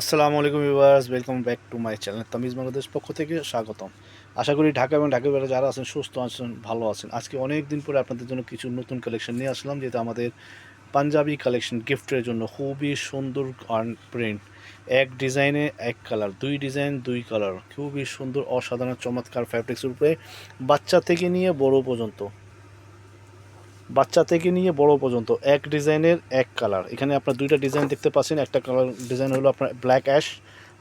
আসসালামু আলাইকুম viewers welcome back to my channel Tamij Bangladesh পক্ষ থেকে স্বাগতম। আশা করি ঢাকা এবং ঢাকা বাইরে যারা আছেন, সুস্থ আছেন, ভালো আছেন। আজকে অনেক দিন পরে আপনাদের জন্য কিছু নতুন কালেকশন নিয়ে আসলাম, যেটা আমাদের পাঞ্জাবি কালেকশন গিফটের জন্য খুবই সুন্দর আর্ন প্রিন্ট এক ডিজাইনে এক কালার দুই ডিজাইন, দুই কালার খুবই সুন্দর, অসাধারণ, চমৎকার ফ্যাব্রিক্সের উপরে বাচ্চা থেকে নিয়ে বড় পর্যন্ত। বাচ্চা থেকে নিয়ে বড় পর্যন্ত, এক ডিজাইনের এক কালার এখানে আপনার দুইটা ডিজাইন দেখতে পাচ্ছেন, একটা কালার ডিজাইন হলো আপনার ব্ল্যাক অ্যাশ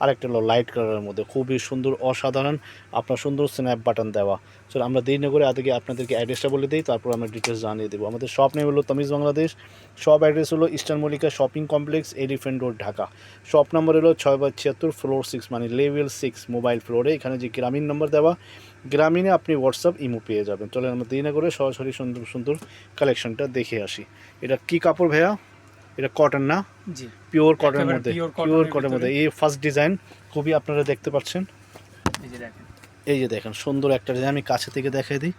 আর একটা হলো লাইট কালারের মধ্যে। খুবই সুন্দর, অসাধারণ, আপনার সুন্দর স্ন্যাপ বাটন দেওয়া। চলো আমরা দেরি না করে আগে আপনাদেরকে অ্যাড্রেসটা বলে দিই, তারপর আমরা ডিটেলস জানিয়ে দেবো। আমাদের শপ নেম হলো তমিজ বাংলাদেশ শপ অ্যাড্রেস হলো eastern Mallika shopping complex elephant road Dhaka shop number হলো ছয় বাই ছিয়াত্তর ফ্লোর সিক্স মানে লেভেল সিক্স মোবাইল ফ্লোরে এখানে যে গ্রামীণ নম্বর দেওয়া, গ্রামীণে আপনি হোয়াটসঅ্যাপ ইমো পেয়ে যাবেন। চলেন, আমরা দেরি না করে সরাসরি সুন্দর সুন্দর কালেকশনটা দেখে আসি। এটা কি কাপড় ভাইয়া? এটা কটন না? জি। পিওর কটনের মধ্যে। পিওর এর কটনের মধ্যে। এই ফার্স্ট ডিজাইন খুবই আপনারা দেখতে পাচ্ছেন। এই যে দেখেন। এই যে দেখেন সুন্দর একটা ডিজাইন আমি কাছে থেকে দেখাই দিই।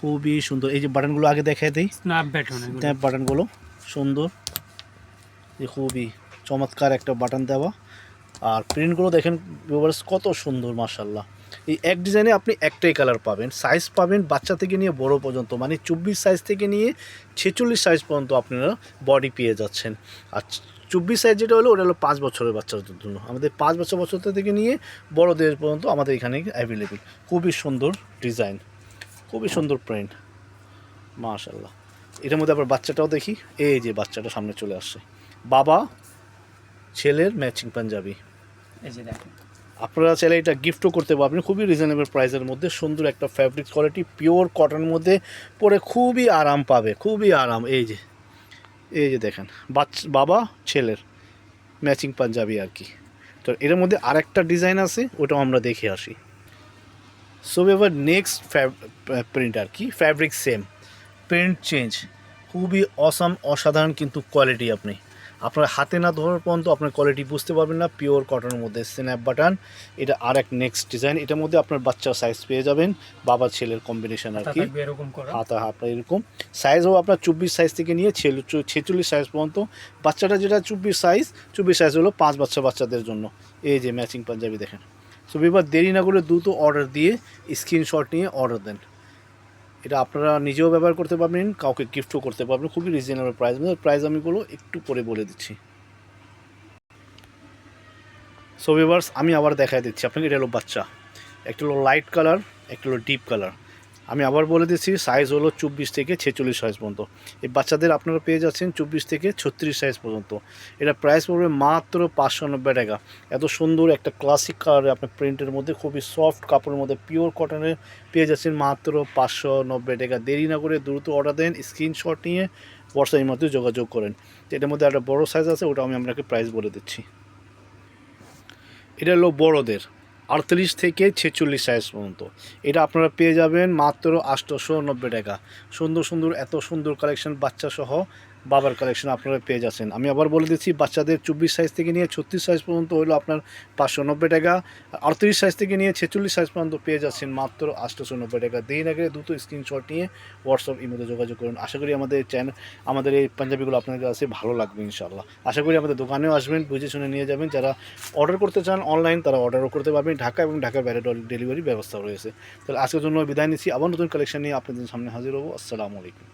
খুবই সুন্দর। এই যে বাটনগুলো আগে দেখাই দিই। স্ন্যাপ ব্যাটন ট্যাপ বাটনগুলো সুন্দর। এই খুবই চমৎকার একটা বাটন দেওয়া। আর প্রিন্টগুলো দেখেন ভিউয়ার্স কত সুন্দর মার্শাল্লাহ এই এক ডিজাইনে আপনি একটাই কালার পাবেন। সাইজ পাবেন বাচ্চা থেকে নিয়ে বড় পর্যন্ত মানে চব্বিশ সাইজ থেকে নিয়ে ছেচল্লিশ সাইজ পর্যন্ত আপনারা বডি পেয়ে যাচ্ছেন। আর চব্বিশ সাইজ যেটা হলো, ওটা হলো পাঁচ বছরের বাচ্চাদের জন্য। আমাদের পাঁচ বছর বছর থেকে নিয়ে বড়দের পর্যন্ত আমাদের এখানে অ্যাভেলেবেল খুবই সুন্দর ডিজাইন খুবই সুন্দর প্রিন্ট মাশাল্লাহ এটার মধ্যে আবার বাচ্চাটাও দেখি। এই যে বাচ্চাটা সামনে চলে আসছে। বাবা, ছেলের ম্যাচিং পাঞ্জাবি। এই যে আপনারা চাইলে এটা গিফটও করতে পারবেন। খুবই রিজনেবল প্রাইসের মধ্যে। সুন্দর একটা ফ্যাব্রিক কোয়ালিটি পিওর কটনের মধ্যে পরে খুবই আরাম পাবে। খুবই আরাম। এই যে এই যে দেখেন বাচ্চা বাবা, ছেলের ম্যাচিং পাঞ্জাবি আর কি। তো এর মধ্যে আরেকটা ডিজাইন আছে, ওটাও আমরা দেখে আসি। সো এবার নেক্সট প্রিন্ট আর কি। ফ্যাব্রিক সেম প্রিন্ট চেঞ্জ খুবই অসাম অসাধারণ কিন্তু কোয়ালিটি আপনি আপনার হাতে না ধরার পর্যন্ত আপনার কোয়ালিটি বুঝতে পারবেন না পিওর কটনের মধ্যে স্ন্যাপ বাটন এটা আর এক নেক্সট ডিজাইন এটার মধ্যে আপনার বাচ্চা সাইজ পেয়ে যাবেন বাবা ছেলের কম্বিনেশন আর কি। হাতা আপনার এরকম। সাইজও আপনার চব্বিশ সাইজ থেকে নিয়ে ছেচল্লিশ সাইজ পর্যন্ত। বাচ্চাটা যেটা চব্বিশ সাইজ চব্বিশ সাইজ হলো পাঁচ বাচ্চা বাচ্চাদের জন্য। এই যে ম্যাচিং পাঞ্জাবি দেখেন। সো এবার দেরি না করে দ্রুত অর্ডার দিয়ে স্ক্রিনশট নিয়ে অর্ডার দেন। এটা আপনারা নিজেও ব্যবহার করতে পারবেন, কাউকে গিফটও করতে পারবেন, খুবই রিজনেবল প্রাইস প্রাইস আমি বলো একটু পরে বলে দিচ্ছি। সো ভিভার্স আমি আবার দেখাই দিচ্ছি। আপনাকে এটা হলো বাচ্চা। একটা হলো লাইট কালার একটা হলো ডিপ কালার আমি আবার বলে দিচ্ছি সাইজ হলো চব্বিশ থেকে ছেচল্লিশ সাইজ পর্যন্ত। এই বাচ্চাদের আপনারা পেয়ে যাচ্ছেন চব্বিশ থেকে ছত্রিশ সাইজ পর্যন্ত। এটা প্রাইস পড়বে মাত্র পাঁচশো নব্বই টাকা। এত সুন্দর একটা ক্লাসিক কালারের আপনার প্রিন্টের মধ্যে, খুবই সফট কাপড়ের মধ্যে পিওর কটনের পেয়ে যাচ্ছেন মাত্র পাঁচশো নব্বই টাকা। দেরি না করে দ্রুত অর্ডার দেন স্ক্রিনশট নিয়ে হোয়াটসঅ্যাপের মধ্যে যোগাযোগ করেন। এটার মধ্যে একটা বড় সাইজ আছে, ওটা আমি আপনাকে প্রাইস বলে দিচ্ছি। এটা হলো বড়দের। আটত্রিশ থেকে ছেচল্লিশ সাইজ পর্যন্ত। এটা আপনারা পেয়ে যাবেন মাত্র আটশোশো নব্বই টাকা। সুন্দর সুন্দর, এত সুন্দর কালেকশন বাচ্চা সহ বাবার কালেকশন আপনারা পেয়ে যাচ্ছেন। আমি আবার বলে দিচ্ছি, বাচ্চাদের চব্বিশ সাইজ থেকে নিয়ে ছত্রিশ সাইজ পর্যন্ত হলো আপনার পাঁচশো নব্বই টাকা। আটত্রিশ সাইজ থেকে নিয়ে ছেচল্লিশ সাইজ পর্যন্ত পেয়ে যাচ্ছেন মাত্র আটশোশো নব্বই টাকা। দেরি আগে দ্রুত স্ক্রিনশট নিয়ে হোয়াটসঅ্যাপ ইমেলে যোগাযোগ করুন। আশা করি আমাদের চ্যানেল আমাদের এই পাঞ্জাবিগুলো আপনাদের কাছে ভালো লাগবে ইনশাল্লাহ আশা করি আমাদের দোকানেও আসবেন, বুঝে শুনে নিয়ে যাবেন। যারা অর্ডার করতে চান অনলাইন তারা অর্ডারও করতে পারবেন। ঢাকা এবং ঢাকার বাইরে ডেলিভারি ব্যবস্থা রয়েছে। তাহলে আজকের জন্য বিদায় নিচ্ছি। আবার নতুন কালেকশন নিয়ে আপনাদের সামনে হাজির হব। আসসালামু আলাইকুম।